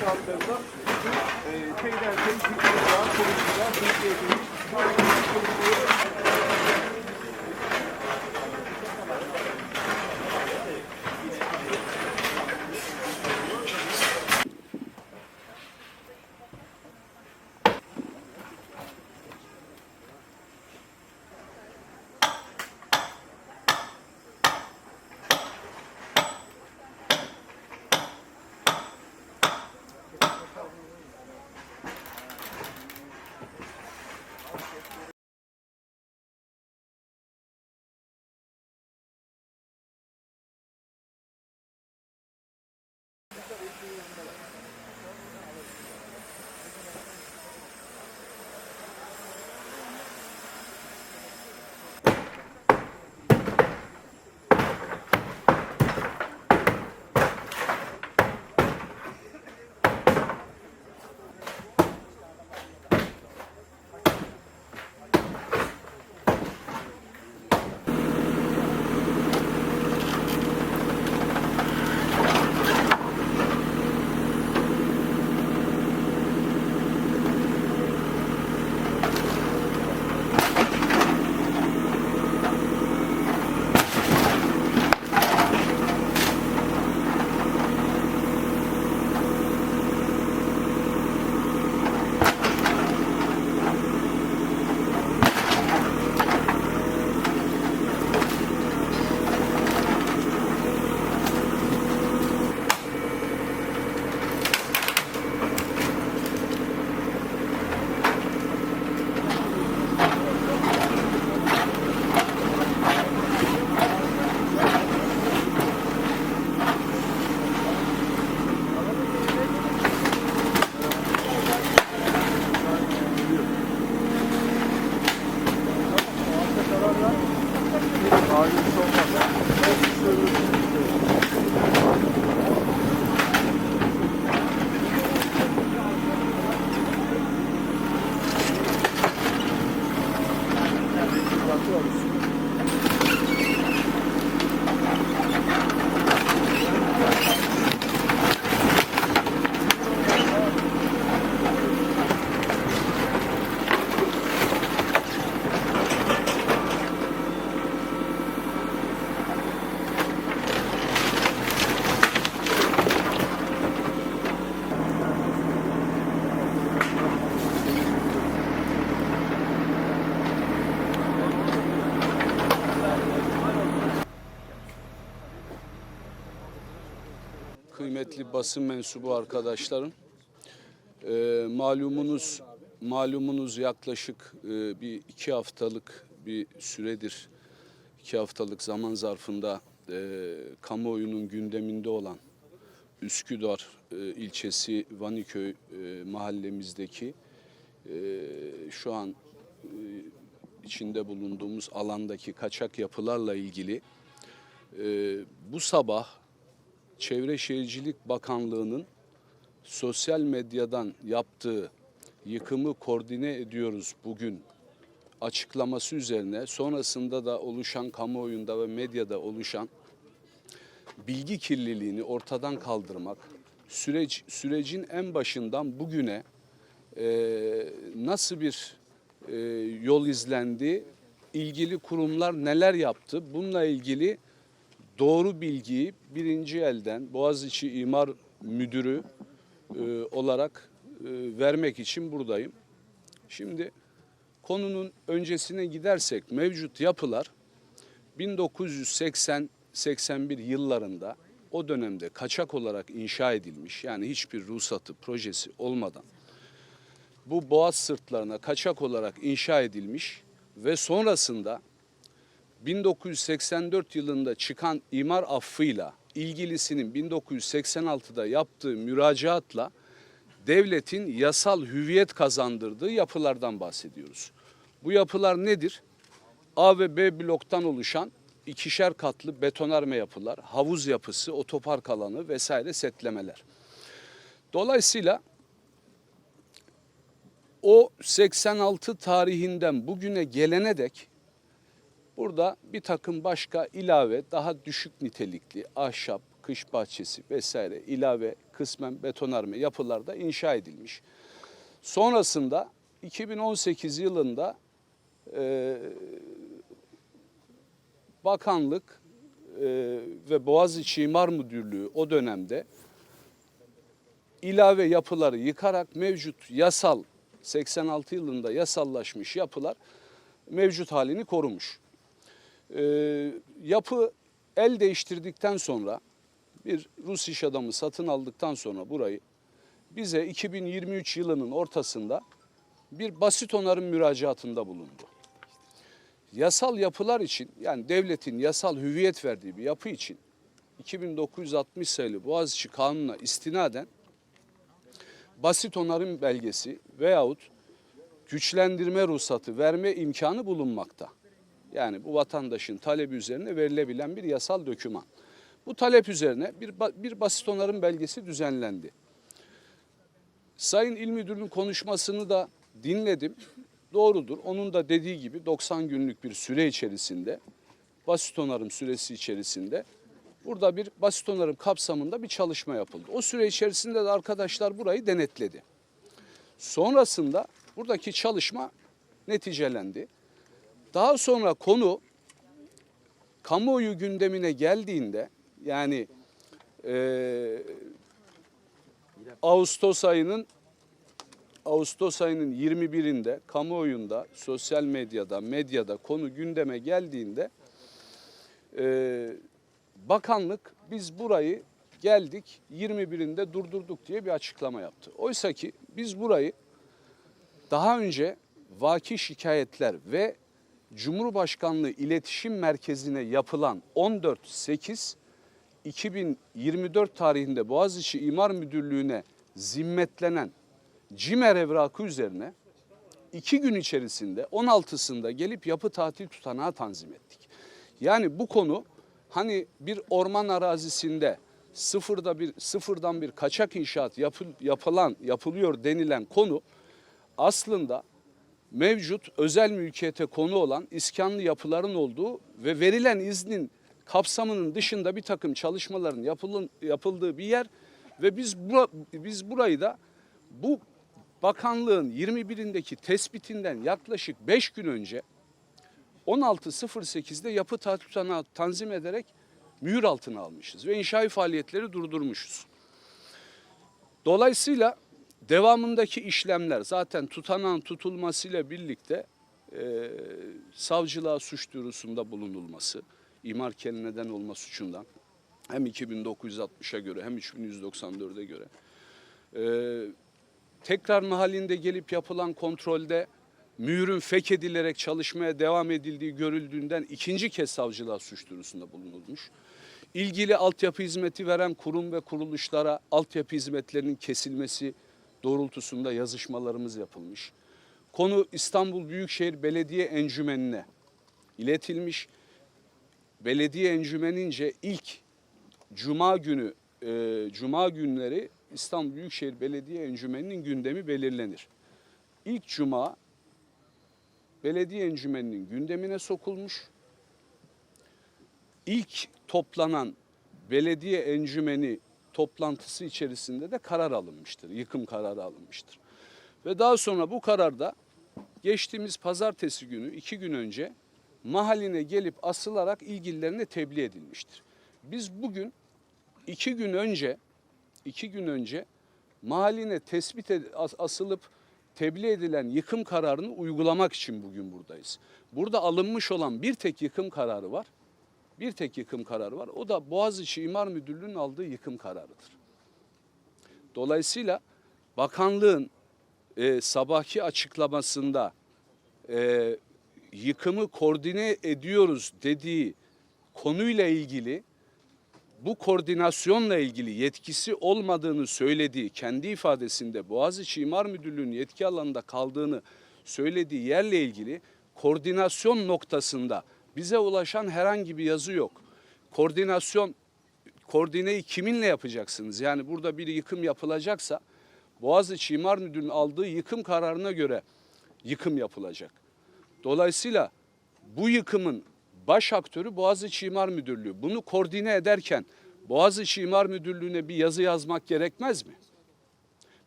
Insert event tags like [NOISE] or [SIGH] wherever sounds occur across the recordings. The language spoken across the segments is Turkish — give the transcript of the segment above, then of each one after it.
şartlarında peyderpey yıkılacağğı konusunda Türkiye'de kıymetli basın mensubu arkadaşlarım. Ee, malumunuz malumunuz yaklaşık e, bir iki haftalık bir süredir iki haftalık zaman zarfında e, kamuoyunun gündeminde olan Üsküdar e, ilçesi Vaniköy e, mahallemizdeki e, şu an e, içinde bulunduğumuz alandaki kaçak yapılarla ilgili e, bu sabah Çevre Şehircilik Bakanlığı'nın sosyal medyadan yaptığı yıkımı koordine ediyoruz bugün açıklaması üzerine. Sonrasında da oluşan kamuoyunda ve medyada oluşan bilgi kirliliğini ortadan kaldırmak, süreç sürecin en başından bugüne e, nasıl bir e, yol izlendi, ilgili kurumlar neler yaptı, bununla ilgili doğru bilgiyi birinci elden Boğaziçi İmar Müdürü e, olarak e, vermek için buradayım. Şimdi konunun öncesine gidersek mevcut yapılar 1980-81 yıllarında o dönemde kaçak olarak inşa edilmiş yani hiçbir ruhsatı projesi olmadan bu boğaz sırtlarına kaçak olarak inşa edilmiş ve sonrasında 1984 yılında çıkan imar affıyla ilgilisinin 1986'da yaptığı müracaatla devletin yasal hüviyet kazandırdığı yapılardan bahsediyoruz. Bu yapılar nedir? A ve B bloktan oluşan ikişer katlı betonarme yapılar, havuz yapısı, otopark alanı vesaire setlemeler. Dolayısıyla o 86 tarihinden bugüne gelene dek Burada bir takım başka ilave daha düşük nitelikli ahşap, kış bahçesi vesaire ilave kısmen betonarme yapılarda inşa edilmiş. Sonrasında 2018 yılında e, bakanlık e, ve Boğaziçi İmar Müdürlüğü o dönemde ilave yapıları yıkarak mevcut yasal 86 yılında yasallaşmış yapılar mevcut halini korumuş. E, yapı el değiştirdikten sonra bir Rus iş adamı satın aldıktan sonra burayı bize 2023 yılının ortasında bir basit onarım müracaatında bulundu. Yasal yapılar için yani devletin yasal hüviyet verdiği bir yapı için 2960 sayılı Boğaziçi Kanunu'na istinaden basit onarım belgesi veyahut güçlendirme ruhsatı verme imkanı bulunmakta. Yani bu vatandaşın talebi üzerine verilebilen bir yasal döküman. Bu talep üzerine bir, bir basit onarım belgesi düzenlendi. Sayın İl Müdürü'nün konuşmasını da dinledim. Doğrudur. Onun da dediği gibi 90 günlük bir süre içerisinde, basit onarım süresi içerisinde burada bir basit onarım kapsamında bir çalışma yapıldı. O süre içerisinde de arkadaşlar burayı denetledi. Sonrasında buradaki çalışma neticelendi. Daha sonra konu kamuoyu gündemine geldiğinde yani eee Ağustos ayının Ağustos ayının 21'inde kamuoyunda, sosyal medyada, medyada konu gündeme geldiğinde eee, bakanlık biz burayı geldik 21'inde durdurduk diye bir açıklama yaptı. Oysa ki biz burayı daha önce vaki şikayetler ve Cumhurbaşkanlığı İletişim Merkezi'ne yapılan 14.8 2024 tarihinde Boğaziçi İmar Müdürlüğü'ne zimmetlenen CİMER evrakı üzerine iki gün içerisinde 16'sında gelip yapı tatil tutanağı tanzim ettik. Yani bu konu hani bir orman arazisinde sıfırda bir sıfırdan bir kaçak inşaat yapıl, yapılan yapılıyor denilen konu aslında mevcut özel mülkiyete konu olan iskanlı yapıların olduğu ve verilen iznin kapsamının dışında bir takım çalışmaların yapılın, yapıldığı bir yer ve biz bura, biz burayı da bu bakanlığın 21'indeki tespitinden yaklaşık 5 gün önce 16.08'de yapı tatil tutanağı tanzim ederek mühür altına almışız ve inşai faaliyetleri durdurmuşuz. Dolayısıyla devamındaki işlemler zaten tutanağın tutulmasıyla birlikte e, savcılığa suç duyurusunda bulunulması, imar neden olma suçundan hem 2960'a göre hem 3194'e göre e, tekrar mahallinde gelip yapılan kontrolde mühürün feshedilerek çalışmaya devam edildiği görüldüğünden ikinci kez savcılığa suç duyurusunda bulunulmuş. İlgili altyapı hizmeti veren kurum ve kuruluşlara altyapı hizmetlerinin kesilmesi doğrultusunda yazışmalarımız yapılmış. Konu İstanbul Büyükşehir Belediye Encümeni'ne iletilmiş. Belediye Encümeni'nce ilk Cuma günü, e, Cuma günleri İstanbul Büyükşehir Belediye Encümeni'nin gündemi belirlenir. İlk Cuma belediye encümeninin gündemine sokulmuş. İlk toplanan belediye encümeni toplantısı içerisinde de karar alınmıştır. Yıkım kararı alınmıştır. Ve daha sonra bu kararda geçtiğimiz pazartesi günü iki gün önce mahalline gelip asılarak ilgililerine tebliğ edilmiştir. Biz bugün iki gün önce iki gün önce mahalline tespit asılıp tebliğ edilen yıkım kararını uygulamak için bugün buradayız. Burada alınmış olan bir tek yıkım kararı var. Bir tek yıkım kararı var. O da Boğaziçi İmar Müdürlüğü'nün aldığı yıkım kararıdır. Dolayısıyla bakanlığın e, sabahki açıklamasında e, yıkımı koordine ediyoruz dediği konuyla ilgili bu koordinasyonla ilgili yetkisi olmadığını söylediği kendi ifadesinde Boğaziçi İmar Müdürlüğü'nün yetki alanında kaldığını söylediği yerle ilgili koordinasyon noktasında bize ulaşan herhangi bir yazı yok. Koordinasyon koordineyi kiminle yapacaksınız? Yani burada bir yıkım yapılacaksa Boğaziçi İmar Müdürlüğü'nün aldığı yıkım kararına göre yıkım yapılacak. Dolayısıyla bu yıkımın baş aktörü Boğaziçi İmar Müdürlüğü. Bunu koordine ederken Boğaziçi İmar Müdürlüğü'ne bir yazı yazmak gerekmez mi?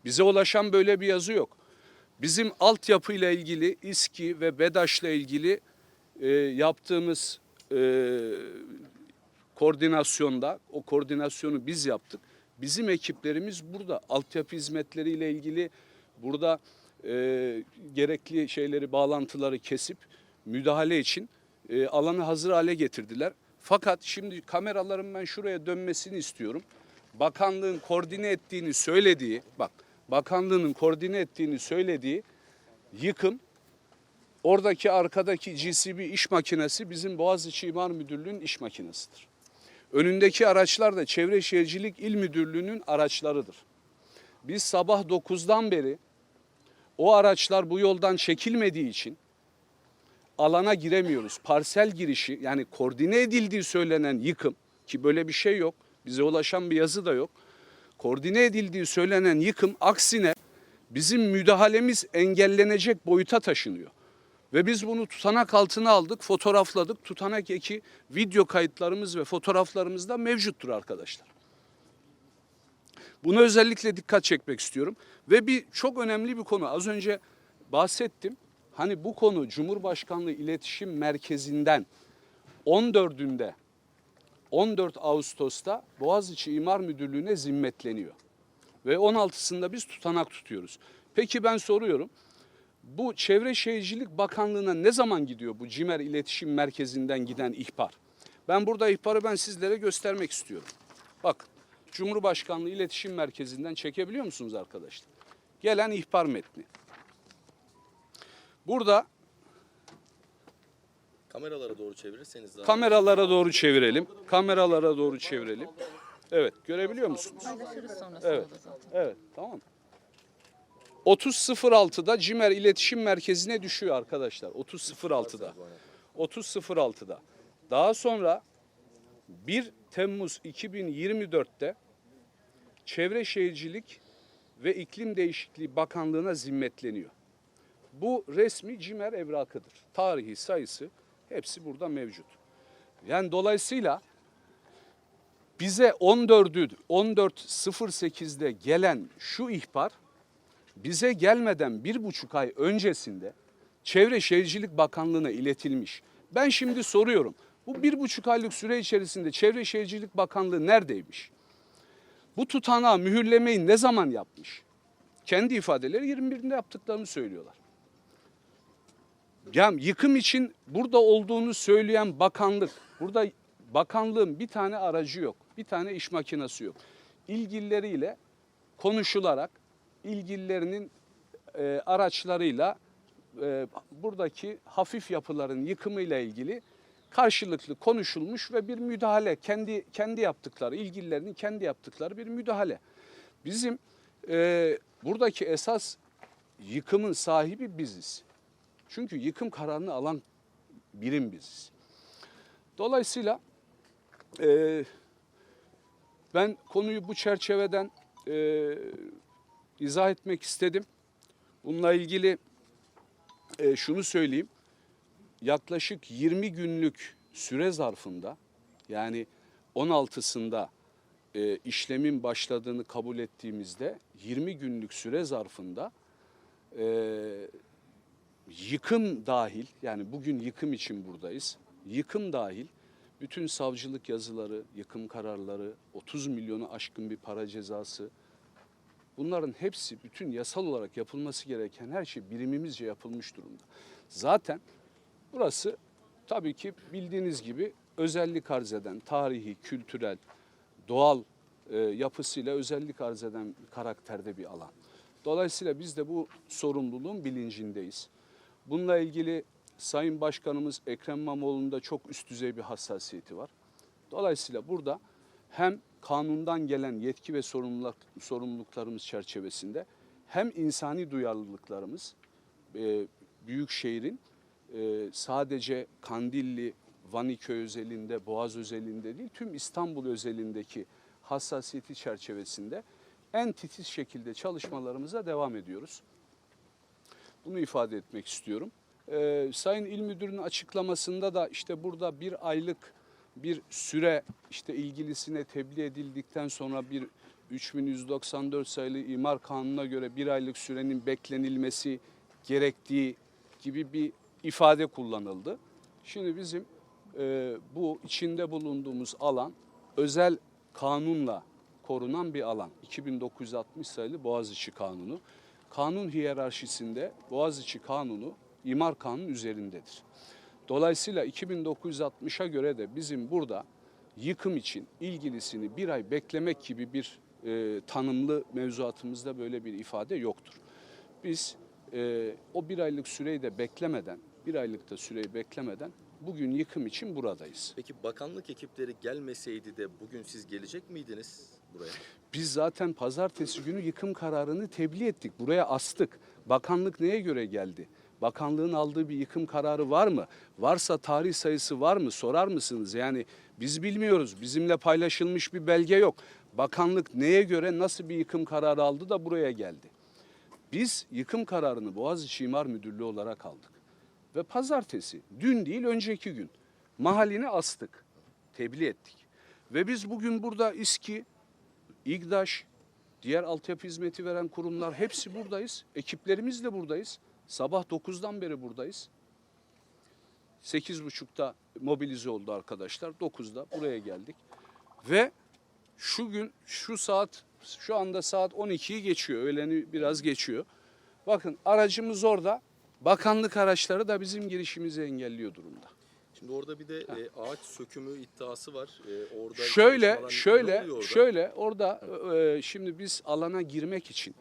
Bize ulaşan böyle bir yazı yok. Bizim altyapıyla ilgili İSKİ ve BEDAŞ'la ilgili e, yaptığımız e, koordinasyonda, o koordinasyonu biz yaptık. Bizim ekiplerimiz burada altyapı hizmetleriyle ilgili burada e, gerekli şeyleri, bağlantıları kesip müdahale için e, alanı hazır hale getirdiler. Fakat şimdi kameraların ben şuraya dönmesini istiyorum. Bakanlığın koordine ettiğini söylediği, bak bakanlığının koordine ettiğini söylediği yıkım Oradaki arkadaki GCB iş makinesi bizim Boğaziçi İmar Müdürlüğü'nün iş makinesidir. Önündeki araçlar da Çevre Şehircilik İl Müdürlüğü'nün araçlarıdır. Biz sabah 9'dan beri o araçlar bu yoldan çekilmediği için alana giremiyoruz. Parsel girişi yani koordine edildiği söylenen yıkım ki böyle bir şey yok. Bize ulaşan bir yazı da yok. Koordine edildiği söylenen yıkım aksine bizim müdahalemiz engellenecek boyuta taşınıyor. Ve biz bunu tutanak altına aldık, fotoğrafladık. Tutanak eki video kayıtlarımız ve fotoğraflarımız da mevcuttur arkadaşlar. Buna özellikle dikkat çekmek istiyorum. Ve bir çok önemli bir konu. Az önce bahsettim. Hani bu konu Cumhurbaşkanlığı İletişim Merkezi'nden 14'ünde 14 Ağustos'ta Boğaziçi İmar Müdürlüğü'ne zimmetleniyor. Ve 16'sında biz tutanak tutuyoruz. Peki ben soruyorum. Bu Çevre Şehircilik Bakanlığı'na ne zaman gidiyor bu CİMER İletişim Merkezi'nden giden ihbar? Ben burada ihbarı ben sizlere göstermek istiyorum. Bak Cumhurbaşkanlığı İletişim Merkezi'nden çekebiliyor musunuz arkadaşlar? Gelen ihbar metni. Burada Kameralara doğru çevirirseniz daha kameralara doğru çevirelim. Kameralara doğru çevirelim. Evet görebiliyor musunuz? Paylaşırız sonrasında Evet. da zaten. Evet tamam. 30.06'da CİMER İletişim Merkezi'ne düşüyor arkadaşlar. 30.06'da. 30.06'da. Daha sonra 1 Temmuz 2024'te Çevre Şehircilik ve İklim Değişikliği Bakanlığı'na zimmetleniyor. Bu resmi CİMER evrakıdır. Tarihi sayısı hepsi burada mevcut. Yani dolayısıyla bize 14'ü 14.08'de gelen şu ihbar bize gelmeden bir buçuk ay öncesinde Çevre Şehircilik Bakanlığı'na iletilmiş. Ben şimdi soruyorum. Bu bir buçuk aylık süre içerisinde Çevre Şehircilik Bakanlığı neredeymiş? Bu tutanağı mühürlemeyi ne zaman yapmış? Kendi ifadeleri 21'inde yaptıklarını söylüyorlar. Ya yıkım için burada olduğunu söyleyen bakanlık, burada bakanlığın bir tane aracı yok, bir tane iş makinesi yok. İlgilileriyle konuşularak, ilgililerinin e, araçlarıyla e, buradaki hafif yapıların yıkımıyla ilgili karşılıklı konuşulmuş ve bir müdahale kendi kendi yaptıkları ilgililerinin kendi yaptıkları bir müdahale. Bizim e, buradaki esas yıkımın sahibi biziz. Çünkü yıkım kararını alan birim biziz. Dolayısıyla e, ben konuyu bu çerçeveden e, izah etmek istedim. Bununla ilgili e, şunu söyleyeyim. Yaklaşık 20 günlük süre zarfında yani 16'sında e, işlemin başladığını kabul ettiğimizde 20 günlük süre zarfında e, yıkım dahil yani bugün yıkım için buradayız. Yıkım dahil bütün savcılık yazıları, yıkım kararları, 30 milyonu aşkın bir para cezası bunların hepsi bütün yasal olarak yapılması gereken her şey birimimizce yapılmış durumda. Zaten burası tabii ki bildiğiniz gibi özellik arz eden tarihi, kültürel, doğal e, yapısıyla özellik arz eden karakterde bir alan. Dolayısıyla biz de bu sorumluluğun bilincindeyiz. Bununla ilgili Sayın Başkanımız Ekrem İmamoğlu'nun da çok üst düzey bir hassasiyeti var. Dolayısıyla burada hem kanundan gelen yetki ve sorumluluk, sorumluluklarımız çerçevesinde hem insani duyarlılıklarımız e, büyük şehrin e, sadece Kandilli, Vaniköy özelinde, Boğaz özelinde değil tüm İstanbul özelindeki hassasiyeti çerçevesinde en titiz şekilde çalışmalarımıza devam ediyoruz. Bunu ifade etmek istiyorum. Ee, Sayın İl Müdürü'nün açıklamasında da işte burada bir aylık bir süre işte ilgilisine tebliğ edildikten sonra bir 3194 sayılı imar kanununa göre bir aylık sürenin beklenilmesi gerektiği gibi bir ifade kullanıldı. Şimdi bizim e, bu içinde bulunduğumuz alan özel kanunla korunan bir alan. 2960 sayılı Boğaziçi Kanunu. Kanun hiyerarşisinde Boğaziçi Kanunu imar kanunun üzerindedir. Dolayısıyla 2960'a göre de bizim burada yıkım için ilgilisini bir ay beklemek gibi bir e, tanımlı mevzuatımızda böyle bir ifade yoktur. Biz e, o bir aylık süreyi de beklemeden, bir aylık da süreyi beklemeden bugün yıkım için buradayız. Peki bakanlık ekipleri gelmeseydi de bugün siz gelecek miydiniz buraya? Biz zaten pazartesi günü yıkım kararını tebliğ ettik. Buraya astık. Bakanlık neye göre geldi? Bakanlığın aldığı bir yıkım kararı var mı? Varsa tarih sayısı var mı? Sorar mısınız? Yani biz bilmiyoruz. Bizimle paylaşılmış bir belge yok. Bakanlık neye göre nasıl bir yıkım kararı aldı da buraya geldi? Biz yıkım kararını Boğaziçi İmar Müdürlüğü olarak aldık. Ve pazartesi, dün değil önceki gün mahalline astık, tebliğ ettik. Ve biz bugün burada İSKİ, İGDAŞ, diğer altyapı hizmeti veren kurumlar hepsi buradayız. Ekiplerimiz de buradayız. Sabah 9'dan beri buradayız. 8.30'da mobilize oldu arkadaşlar. 9'da buraya geldik. Ve şu gün şu saat şu anda saat 12'yi geçiyor. Öğleni biraz geçiyor. Bakın aracımız orada. Bakanlık araçları da bizim girişimizi engelliyor durumda. Şimdi orada bir de e, ağaç sökümü iddiası var. E, orada Şöyle, şöyle, orada? şöyle orada e, şimdi biz alana girmek için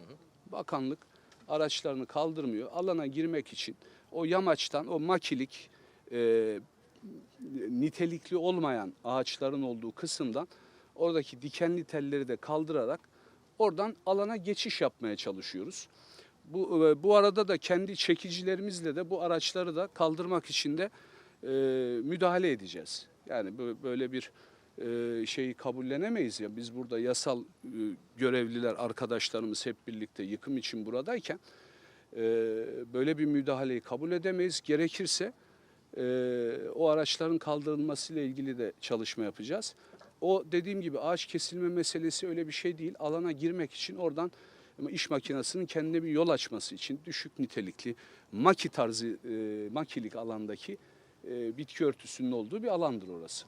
bakanlık araçlarını kaldırmıyor. Alana girmek için o yamaçtan o makilik e, nitelikli olmayan ağaçların olduğu kısımdan oradaki dikenli telleri de kaldırarak oradan alana geçiş yapmaya çalışıyoruz. Bu e, bu arada da kendi çekicilerimizle de bu araçları da kaldırmak için de e, müdahale edeceğiz. Yani bö- böyle bir e, şeyi kabullenemeyiz ya. Biz burada yasal e, görevliler arkadaşlarımız hep birlikte yıkım için buradayken e, böyle bir müdahaleyi kabul edemeyiz. Gerekirse e, o araçların kaldırılmasıyla ilgili de çalışma yapacağız. O dediğim gibi ağaç kesilme meselesi öyle bir şey değil. Alana girmek için oradan iş makinesinin kendine bir yol açması için düşük nitelikli maki tarzı makilik alandaki bitki örtüsünün olduğu bir alandır orası.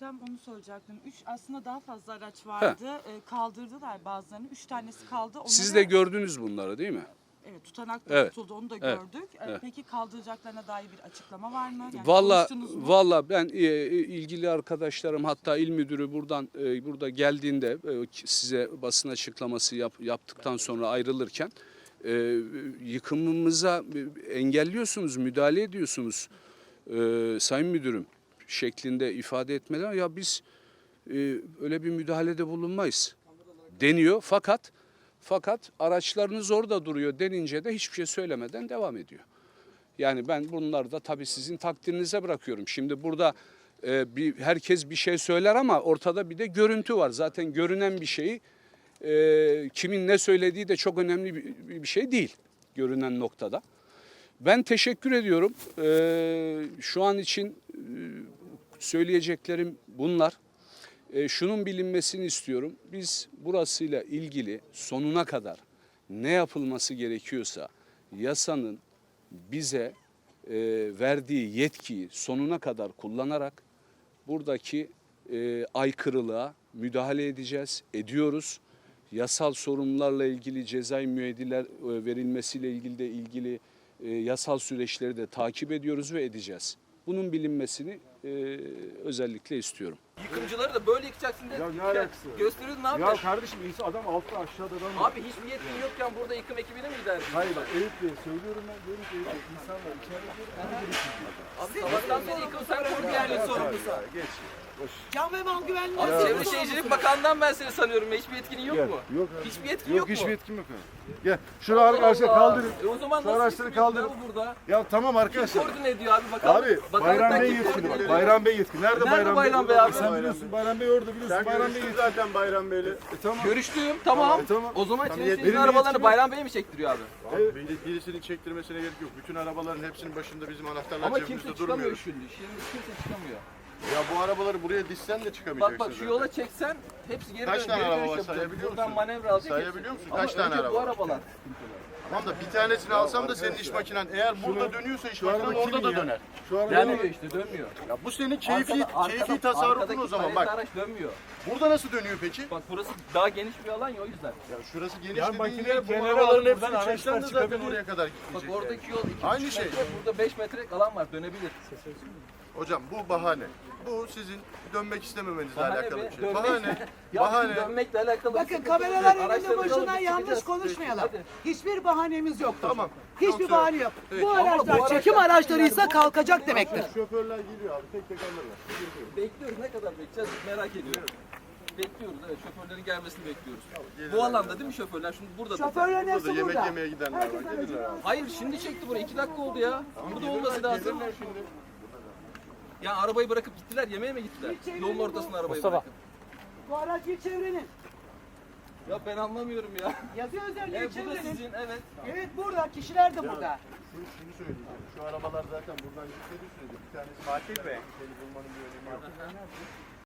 Tam onu soracaktım. Üç aslında daha fazla araç vardı. Ee, kaldırdılar bazılarını. Üç tanesi kaldı. Onları, Siz de gördünüz bunları değil mi? Evet tutanakta Evet, tutuldu onu da evet, gördük. Ee, evet. Peki kaldıracaklarına dair bir açıklama var mı? Yani Valla konuştunuz mu? valla ben e, ilgili arkadaşlarım hatta il müdürü buradan e, burada geldiğinde e, size basın açıklaması yap, yaptıktan sonra ayrılırken e, yıkımımıza engelliyorsunuz, müdahale ediyorsunuz e, sayın müdürüm şeklinde ifade etmeler ya biz e, öyle bir müdahalede bulunmayız deniyor fakat fakat araçlarınız orada duruyor denince de hiçbir şey söylemeden devam ediyor. Yani ben bunları da tabii sizin takdirinize bırakıyorum. Şimdi burada e, bir herkes bir şey söyler ama ortada bir de görüntü var. Zaten görünen bir şeyi e, kimin ne söylediği de çok önemli bir, bir şey değil görünen noktada. Ben teşekkür ediyorum. E, şu an için e, söyleyeceklerim bunlar. E, şunun bilinmesini istiyorum. Biz burasıyla ilgili sonuna kadar ne yapılması gerekiyorsa yasanın bize e, verdiği yetkiyi sonuna kadar kullanarak buradaki e, aykırılığa müdahale edeceğiz, ediyoruz. Yasal sorunlarla ilgili cezai müeyyideler e, verilmesiyle ilgili de ilgili e, yasal süreçleri de takip ediyoruz ve edeceğiz. Bunun bilinmesini e, özellikle istiyorum. Yıkımcıları da böyle yıkacaksın diye Ya ne alakası var? gösteriyorsun ne Ya yapacaksın? kardeşim insan adam altta aşağıda adam var. Abi hiçbir yetkin yokken burada yıkım ekibine mi giderdin? Hayır bak Eyüp Bey söylüyorum ben diyorum ki Eyüp Bey insan var içeride diyorum. Onu gerekiyor. Abi sabahtan beri yıkım sen kur yerli sorumlusu. Ya, Geç. Can ve Mal Güvenliği Abi Çevre Şehircilik Bakanlığı'ndan ben seni sanıyorum. Hiçbir yetkinin yok Gel. mu? Yok. Hiçbir yetkin Yok, yok, mu? hiçbir yetkim yok. Gel. Şunu arkadaşlar Allah. kaldırın. E o zaman Şu nasıl araçları kaldırın. yapıyor burada? Ya tamam Kim arkadaşlar. koordine ediyor abi? Bakan, Abi Bayram Bey yetkili. bak? Bayram Bey yetkili. Nerede, Nerede Bayram, Bayram Bey abi? Sen biliyorsun Bayram Bey orada biliyorsun. Sen Bayram Bey görüştün yetkili. zaten Bayram Bey'le. E, tamam. Görüştüğüm tamam. E, tamam. O zaman Tamam, Çevre yet- Şehircilik benim arabalarını yetkim Bayram Bey mi çektiriyor abi? Abi, biri- birisinin çektirmesine gerek yok. Bütün arabaların hepsinin başında bizim anahtarlar Ama cebimizde kimse durmuyor. çıkamıyor şimdi. Şimdi kimse çıkamıyor. Ya bu arabaları buraya dişsen de Bak çıkamayacaksın. bak şu zaten. yola çeksen hepsi geri Kaç dön- tane geri araba dönüş var yapacak. sayabiliyor Buradan musun? manevra alacak. Sayabiliyor musun? Ama Kaç tane önce araba bu var? arabalar. Tamam da bir tanesini alsam da senin iş makinen eğer burada dönüyorsa iş makinen orada da döner. Şu araba Dönmüyor işte dönmüyor. Ya bu senin keyfi Arkada- arkada- keyfi tasarrufun arkadaki o zaman bak. araç dönmüyor. Burada nasıl dönüyor peki? Bak burası daha geniş bir alan ya o yüzden. Ya şurası geniş Ya dediğin makineyi yer bu kenara arabaların alıp buradan hepsini çeksen de araçlar zaten çıkabilir. oraya kadar Bak gidecek. oradaki yol 2,5 Aynı metre, şey. burada 5 metrelik alan var dönebilir. Hocam bu bahane. Bu sizin dönmek istememenizle Bahane alakalı bir şey. Dönmek- Bahane. [LAUGHS] Ya bahane. dönmekle alakalı. Bakın sıkıntı kameralar önünde Araçları boşuna alıp yanlış çıkacağız. konuşmayalım. Hadi. Hiçbir bahanemiz yoktur. Tamam. Hiçbir Yoksa- bahane yok. Peki. Bu Ama bu araçlar araçlar- çekim araçlarıysa kalkacak demektir. Şoförler geliyor abi tek tek alırlar. Bekliyoruz ne kadar bekleyeceğiz merak ediyorum. Bekliyoruz evet şoförlerin gelmesini bekliyoruz. Bu alanda değil mi şoförler? Şimdi burada. Şoförlerin Burada hepsi yemek burada. yemeye gidenler var. Gelirler abi. Hayır şimdi çekti buraya 2 dakika oldu ya. Burada olması lazım. gelirler şimdi. Ya arabayı bırakıp gittiler yemeğe mi gittiler? Bir çevirelim Yolun ortasına arabayı bırakıp. Bu araç il çevrenin. Ya ben anlamıyorum ya. Yazıyor üzerinde il Evet bu da çevrenin. sizin evet. Evet burada kişiler de burada. Şunu, şunu söyleyeceğim. Şu arabalar zaten buradan gitmediği sürece bir tanesi Fatih Bey. Seni bulmanın bir önemi yok.